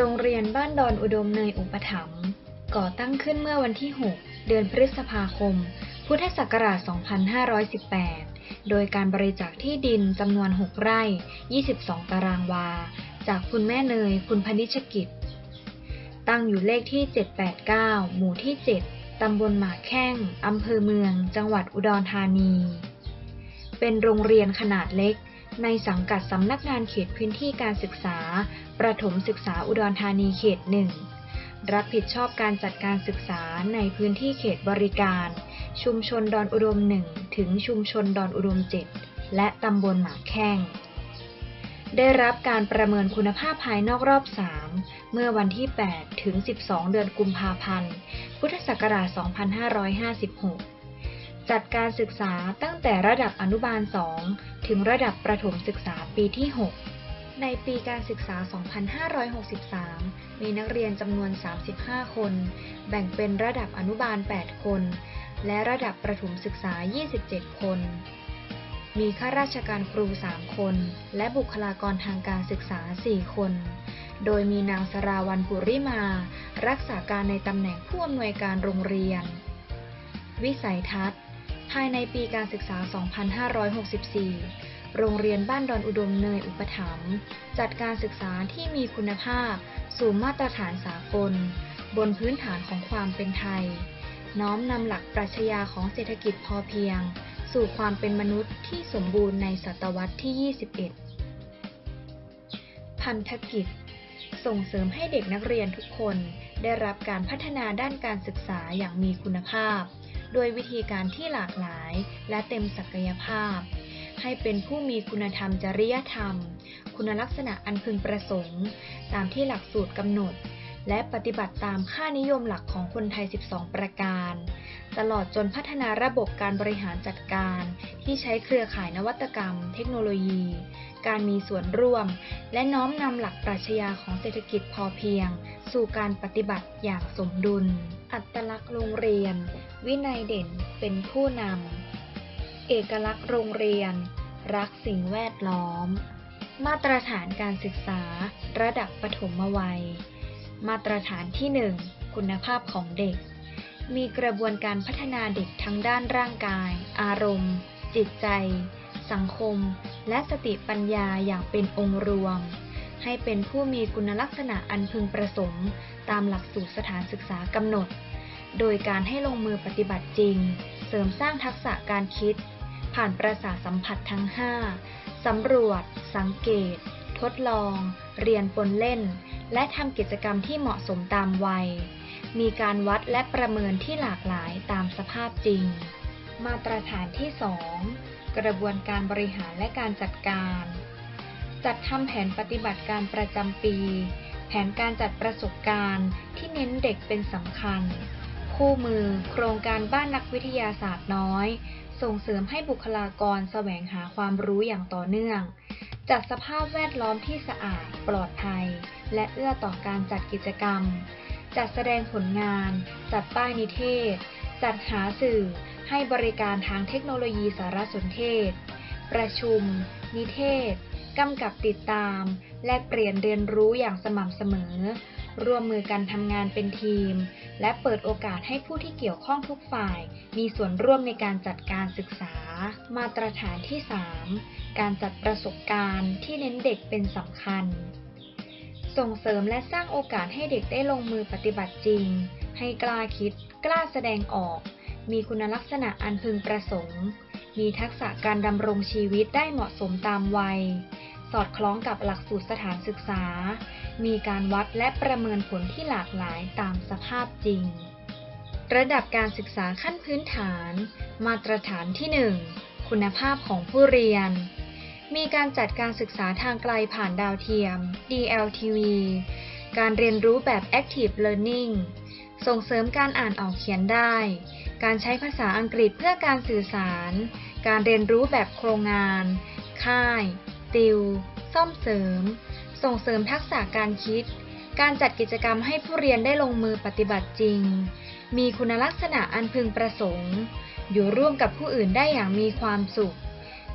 โรงเรียนบ้านดอนอุดมเนยอุปถัมภ์ก่อตั้งขึ้นเมื่อวันที่ 6 เดือนพฤษภาคม พุทธศักราช 2518 โดยการบริจาคที่ดินจำนวน 6 ไร่ 22 ตารางวา จากคุณแม่เนย คุณพนิชกิจ ตั้งอยู่เลขที่ 789 หมู่ที่ 7 ตำบลหมากแข้ง อำเภอเมือง จังหวัดอุดรธานี เป็นโรงเรียนขนาดเล็กในสังกัดสำนักงานเขตพื้นที่การศึกษา ประถมศึกษาอุดรธานีเขตหนึ่งรับผิดชอบการจัดการศึกษาในพื้นที่เขตบริการ ชุมชนดอนอุดม1ถึงชุมชนดอนอุดม7และตำบลหมากแข้ง ได้รับการประเมินคุณภาพภายนอกรอบ 3 เมื่อวันที่ 8 ถึง 12 เดือนกุมภาพันธ์ พุทธศักราช 2556 จัดการศึกษาตั้งแต่ระดับอนุบาล 2 ถึงระดับประถมศึกษาปีที่ 6 ในปีการศึกษา 2563 มีนักเรียนจำนวน 35 คน แบ่งเป็นระดับอนุบาล 8 คน และระดับประถมศึกษา 27 คน มีข้าราชการครู 3 คน และบุคลากรทางการศึกษา 4 คน โดยมีนางสราวันปุริมา รักษาการในตำแหน่งผู้อำนวยการโรงเรียน วิสัยทัศน์ ภายในปีการศึกษา 2564 โรงเรียนบ้านดอนอุดมเนยอุปถัมภ์จัดการศึกษาที่มีคุณภาพ สู่มาตรฐานสากล บนพื้นฐานของความเป็นไทย น้อมนำหลักปรัชญาของเศรษฐกิจพอเพียง สู่ความเป็นมนุษย์ที่สมบูรณ์ในศตวรรษที่ 21 พันธกิจ ส่งเสริมให้เด็กนักเรียนทุกคน ได้รับการพัฒนาด้านการศึกษาอย่างมีคุณภาพ โดยวิธีการที่หลากหลายและเต็มศักยภาพ ให้เป็นผู้มีคุณธรรมจริยธรรม คุณลักษณะอันพึงประสงค์ ตามที่หลักสูตรกำหนด และปฏิบัติตามค่านิยมหลักของคนไทย 12 ประการ ตลอดจนพัฒนาระบบการบริหารจัดการ ที่ใช้เครือข่ายนวัตกรรม เทคโนโลยี การมีส่วนร่วม และน้อมนำหลักปรัชญาของเศรษฐกิจพอเพียง สู่การปฏิบัติอย่างสมดุล อัตลักษณ์โรงเรียน วินัยเด่นเป็นผู้นำ เอกลักษณ์โรงเรียน รักสิ่งแวดล้อม มาตรฐานการศึกษา ระดับปฐมวัย มาตรฐานที่ 1 คุณภาพของเด็ก มีกระบวนการพัฒนาเด็กทั้งด้านร่างกาย อารมณ์ จิตใจ สังคม และสติปัญญาอย่างเป็นองค์รวม ให้เป็นผู้มีคุณลักษณะอันพึงประสงค์ ตามหลักสูตรสถานศึกษากำหนด โดยการให้ลงมือปฏิบัติจริงเสริมสร้างทักษะการคิด ผ่านประสาทสัมผัสทั้ง 5 สำรวจ สังเกต ทดลอง เรียนปนเล่น และทำกิจกรรมที่เหมาะสมตามวัย มีการวัดและประเมินที่หลากหลายตามสภาพจริง มาตรฐานที่ 2 กระบวนการบริหารและการจัดการ จัดทำแผนปฏิบัติการประจำปี แผนการจัดประสบการณ์ที่เน้นเด็กเป็นสำคัญ คู่มือ โครงการบ้านนักวิทยาศาสตร์น้อย ส่งเสริมให้บุคลากรแสวงหาความรู้อย่างต่อเนื่อง จัดสภาพแวดล้อมที่สะอาด ปลอดภัย และเอื้อต่อการจัดกิจกรรม จัดแสดงผลงาน จัดป้ายนิเทศ จัดหาสื่อ ให้บริการทางเทคโนโลยีสารสนเทศ ประชุม นิเทศ กำกับติดตาม แลกเปลี่ยนเรียนรู้อย่างสม่ำเสมอ ร่วมมือกันทำงานเป็นทีม และเปิดโอกาสให้ผู้ที่เกี่ยวข้องทุกฝ่าย มีส่วนร่วมในการจัดการศึกษา มาตรฐานที่ 3 การจัดประสบการณ์ที่เน้นเด็กเป็นสำคัญ ส่งเสริมและสร้างโอกาสให้เด็กได้ลงมือปฏิบัติจริง ให้กล้าคิด กล้าแสดงออก มีคุณลักษณะอันพึงประสงค์ มีทักษะการดำรงชีวิตได้เหมาะสมตามวัย สอดคล้องกับหลักสูตรสถานศึกษา มีการวัดและประเมินผลที่หลากหลายตามสภาพจริง ระดับการศึกษาขั้นพื้นฐาน มาตรฐานที่ 1 คุณภาพของผู้เรียน มีการจัดการศึกษาทางไกลผ่านดาวเทียม DLTV การเรียนรู้แบบ Active Learning ส่งเสริมการอ่านออกเขียนได้ การใช้ภาษาอังกฤษเพื่อการสื่อสาร การเรียนรู้แบบโครงงาน ค่าย ติว ซ่อมเสริม ส่งเสริมทักษะการคิด การจัดกิจกรรมให้ผู้เรียนได้ลงมือปฏิบัติจริง มีคุณลักษณะอันพึงประสงค์ อยู่ร่วมกับผู้อื่นได้อย่างมีความสุข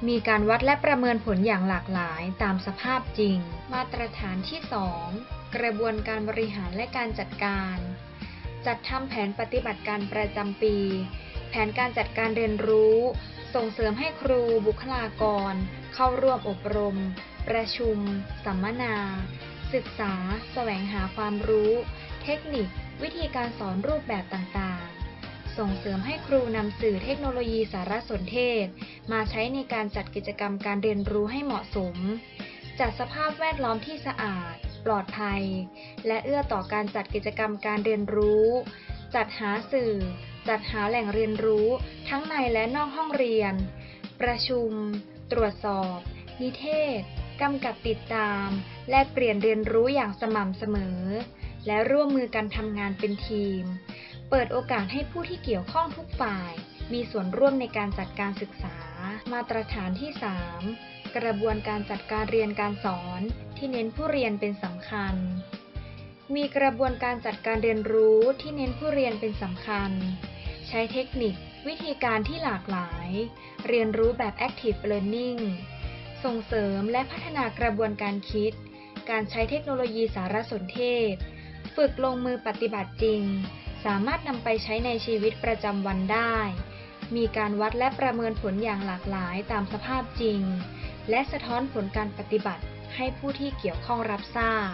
มีการวัดและประเมินผลอย่างหลากหลายตามสภาพจริง มาตรฐานที่ 2 กระบวนการบริหารและการจัดการ จัดทำแผนปฏิบัติการประจำปี แผนการจัดการเรียนรู้ ส่งเสริมให้ครูบุคลากร เข้าร่วมอบรม ประชุม สัมมนา ศึกษาแสวงหาความรู้ เทคนิค วิธีการสอนรูปแบบต่างๆ ส่งเสริมให้ครูนำสื่อเทคโนโลยีสารสนเทศ มาใช้ในการจัดกิจกรรมการเรียนรู้ให้เหมาะสม จัดสภาพแวดล้อมที่สะอาด ปลอดภัย และเอื้อต่อการจัดกิจกรรมการเรียนรู้ จัดหาสื่อ จัดหาแหล่งเรียนรู้ทั้งในและนอกห้องเรียน ประชุม ตรวจสอบ นิเทศ กำกับติดตาม และเปลี่ยนเรียนรู้อย่างสม่ำเสมอ และร่วมมือกันทำงานเป็นทีม เปิดโอกาสให้ผู้ที่เกี่ยวข้องทุกฝ่าย มีส่วนร่วมในการจัดการศึกษา มาตรฐานที่ 3 กระบวนการจัดการเรียนการสอนที่เน้นผู้เรียนเป็นสำคัญมีกระบวนการจัดการเรียนรู้ที่เน้นผู้เรียนเป็นสำคัญ ใช้เทคนิควิธีการที่หลากหลาย เรียนรู้แบบ active learning ส่งเสริมและพัฒนากระบวนการคิด การใช้เทคโนโลยีสารสนเทศ ฝึกลงมือปฏิบัติจริง สามารถนำไปใช้ในชีวิตประจำวันได้ มีการวัดและประเมินผลอย่างหลากหลายตามสภาพจริง และสะท้อนผลการปฏิบัติให้ผู้ที่เกี่ยวข้องรับทราบ